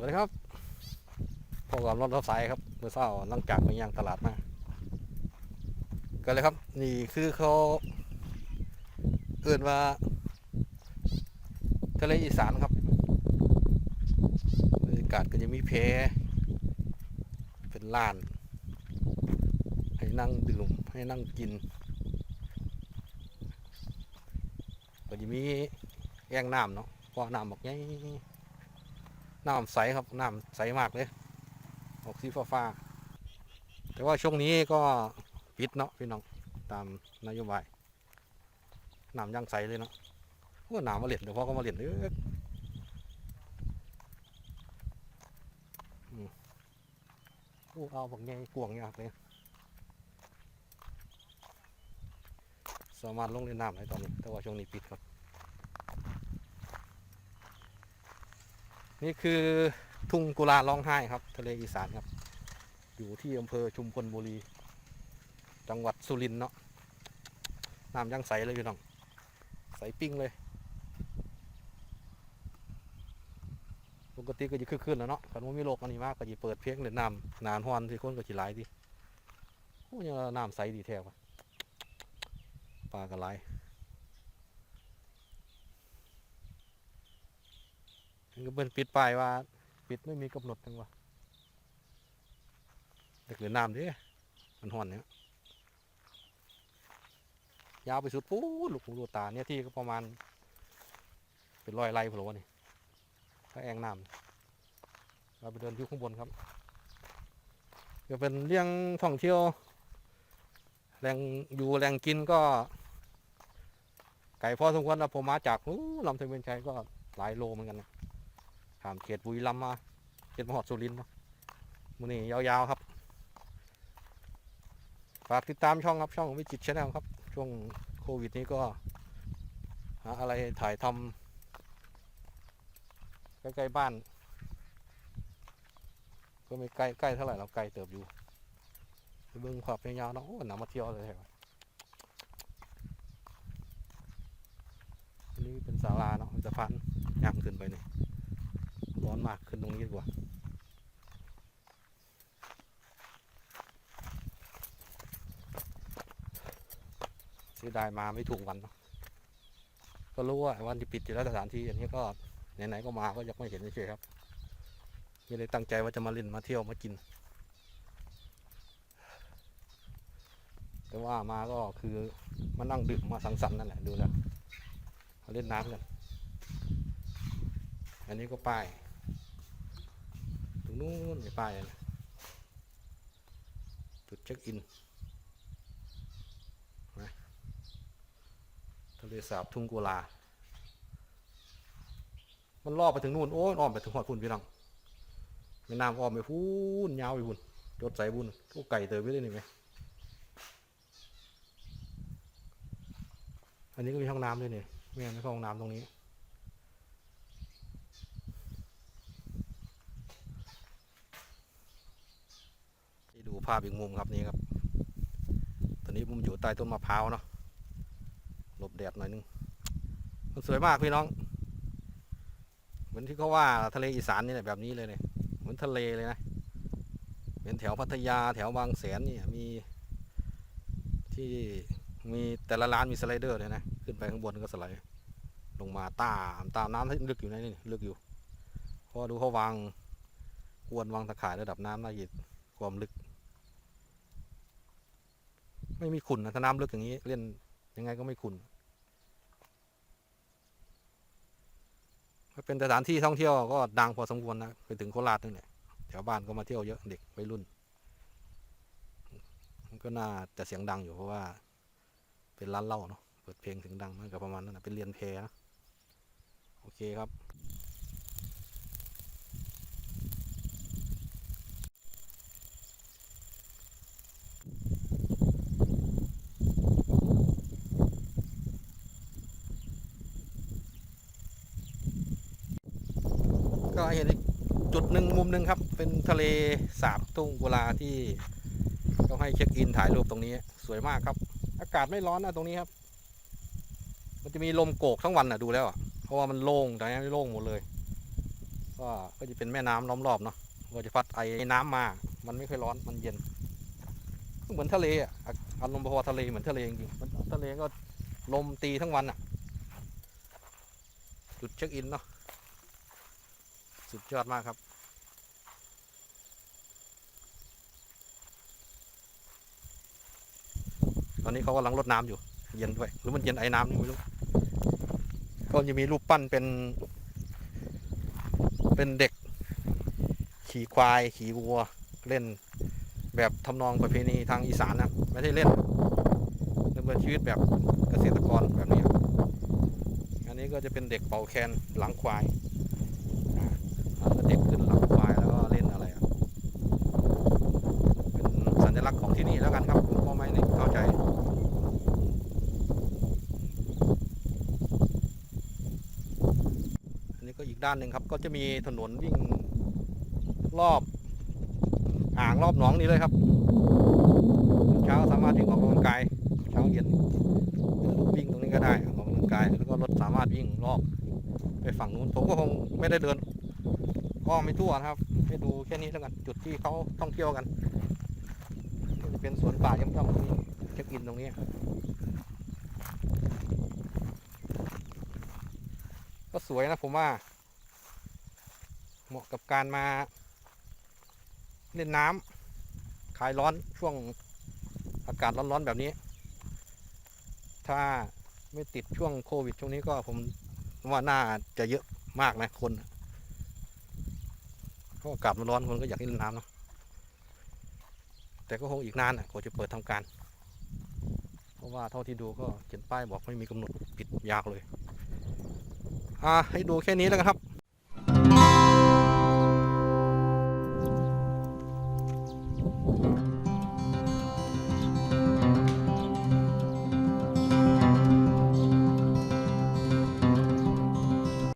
วัสดีครับพวกเรารถรับสายครับเมื่อเช้าหลังจากไปย่างตลาดมาก็เลยครับ นี่คือเขาเอื่นว่าทะเลอีสานครับบรรยากาศก็จะมีเพเป็นลาน ให้นั่งดื่มให้นั่งกิน ก็จะมีแอ่งน้ำเนาะเพราะน้ำบอกไง น้ำใสครับน้ำใสมากเลยออกสีฟ้าๆแต่ว่าช่วงนี้ก็ปิดเนาะพี่น้องตามนโยบายน้ำยังใสเลยเนาะโอ้น้ำมาเหรียญเดี๋ยวพ่อก็มาเหรียญเด้ออืมโอ้เอาบอกไงกวงยากเลยสามารถลงเล่นน้ำได้ตอนนี้ แต่ว่าช่วงนี้ปิดครับ นี่คือทุ่งกุลาร้องไห้ครับ ทะเลอีสานครับ อยู่ที่อำเภอชุมพลบุรี จังหวัดสุรินทร์เนาะน้ำยังใสเลยพี่น้อง ใสปิ้งเลย ปกติก็จะคึกคืนแล้วเนาะคันว่ามีโรคอันนี้มากก็จะเปิดเพลงเล่นน้ำนานฮอนที่คนก็จะหลดิโอ้ยังน้ำใสดีแท้วะปลาก็หลายมั ก็เป็นปิดป้ายว่า ปิดไม่มีกำหนดจังวะเด็กเหลือน้ำดิมันห่อนเนี่ยยาวไปสุดปู๊ดลูกหูลูกตาเนี่ยที่ก็ประมาณ เป็นร้อยไร่พอหรอวนี่ถ้าแองน้ำเราไปเดินที่ข้างบนครับก็เป็นเรื่องท่องเที่ยวแหล่งอยู่แหล่งกินก็ ไก่พอสมควรนะผมมาจากนู้นลำเทเวนชัยก็หลายโลเหมือนกันนะ ผ่านเขตบุรีรัมย์มาเขตมหอดสุรินทร์เนามือนี้ยาวๆครับ ฝากติดตามช่องครับช่องวิจิตรชาแนลครับ ช่วงโควิดนี้ก็ หาอะไรถ่ายทำใกล้ๆบ้าน ก็ไม่ใกล้ใกล้เท่าไหร่เราไกลเติบอยู่เบิ้งขอบยาวๆเนาะโอ้หนามาเที่ยวเลยแถวนี้เป็นศาลาเนาะสะพานย่างขึ้นไปนี่ ร้อนมากขึ้นตรงนี้ดีกว่าเสียดายมาไม่ถูกวันเนาะก็รู้ว่าวันที่ปิดอยู่แล้วสถานที่อันนี้ก็ไหนๆก็มาก็ยังไม่เห็นเฉยครับไม่ได้ตั้งใจว่าจะมาเล่นมาเที่ยวมากิน แต่ว่ามาก็คือมานั่งดื่มมาสังสรรค์นั่นแหละดูแล้วมาเล่นน้ำกัน อันนี้ก็ป้าย รงนู้นมีป้ายนะจุดเช็คอินนะทะเลสาบทุ่งกุลา มันล่อไปถึงนู่นโอ้ยอ้อมไปถึงหอดพุ่นพี่น้องแม่น้ำอ้อมไปพูนยาวไปพุ่นยศใส่บุญก็ไก่เตยไปได้นี่ไหมอันนี้ก็มีห้องน้ำด้วยนี่ไม่งั้นไม่เข้าห้องน้ำตรงนี้ ให้ดู ภาพอีกมุมครับนี่ครับ ตอนนี้ผมอยู่ใต้ต้นมะพร้าวเนาะหลบแดดหน่อยนึง มันสวยมากพี่น้อง เหมือนที่เขาว่าทะเลอีสานนี่แหละแบบนี้เลยเนี่ยเหมือนทะเลเลยนะเป็นแถวพัทยาแถวบางแสนนี่มีที่มีแต่ละร้านมีสไลเดอร์เลยนะ ขึ้นไปข้างบนก็สไลด์ลงมาตามตามน้ำที่ลึกอยู่นะนี่ลึกอยู่เพราะดูเขาวางอวนวางตะข่ายระดับน้ำน่าจะความลึก ไม่มีขุนนะถ้าน้ำลึกอย่างนี้เล่นยังไงก็ไม่ขุนเป็นสถานที่ท่องเที่ยวก็ดังพอสมควรนะไปถึงโคราชนั่นแหละแถวบ้านก็มาเที่ยวเยอะเด็กวัยรุ่น มันก็น่าจะเสียงดังอยู่เพราะว่า เป็นร้านเหล้าเนาะเปิดเพลงเสียงดังมันก็ประมาณนั้นนะเป็นเรียนเพลนะโอเคครับ ก็เห็นอีกจุดหนึ่งมุมหนึ่งครับ เป็นทะเลสาบทุ่งกุลาที่เขาให้เช็คอินถ่ายรูปตรงนี้ สวยมากครับ อากาศไม่ร้อนนะตรงนี้ครับ มันจะมีลมโกกทั้งวันนะดูแล้วอะเพราะว่ามันโล่งแต่ยังไม่โล่งหมดเลย ก็ก็จะเป็นแม่น้ำล้อมรอบเนาะก็จะพัดไอ้น้ำมา มันไม่ค่อยร้อนมันเย็น เหมือนทะเลอะอารมณ์พอทะเลเหมือนทะเลจริงๆมันทะเลก็ลมตีทั้งวันอะ จุดเช็คอินเนาะ สุดยอดมากครับ ตอนนี้เขากำลังรดน้ำอยู่ เย็นด้วย หรือมันเย็นไอ้น้ำนี่ไม่รู้ ก็จะมีรูปปั้นเป็น เป็นเด็ก ขี่ควาย ขี่วัว เล่นแบบทำนองประเพณีทางอีสานนะ ไม่ใช่เล่นดำเนินชีวิตแบบเกษตรกรแบบนี้ อันนี้ก็จะเป็นเด็กเป่าแคนหลังควายอ่าแล้วก็เด็กขึ้นหลังควายแล้วก็เล่นอะไรอะ เป็นสัญลักษณ์ของที่นี่ แล้วกันครับผมก็ไม่เข้าใจอันนี้ก็อีกด้านหนึ่งครับ ก็จะมีถนนวิ่งรอบอ่างรอบหนองนี้เลยครับ เช้าสามารถวิ่งออกกำลังกายเช้าเย็นวิ่งตรงนี้ก็ได้ออกกำลังกายแล้วก็รถสามารถวิ่งรอบไปฝั่งนู้นผมก็คงไม่ได้เดินก็ไม่ทั่วนะครับ ให้ดูแค่นี้แล้วกันจุดที่เขาท่องเที่ยวกัน เป็นสวนป่าย่อมๆตรงนี้เช็คอินตรงนี้ก็สวยนะผมว่า เหมาะกับการมาเล่นน้ำคลายร้อนช่วงอากาศร้อนๆแบบนี้ ถ้าไม่ติดช่วงโควิดช่วงนี้ก็ผมว่าน่าจะเยอะมากนะคนเพราะอากาศมันร้อนคนก็อยากเล่นน้ำเนาะ แต่ก็คงอีกนานอะกว่าจะเปิดทำการ เพราะว่าเท่าที่ดูก็เขียนป้ายบอกไม่มีกำหนดปิดยาวเลย อ่าให้ดูแค่นี้แล้วกันครับ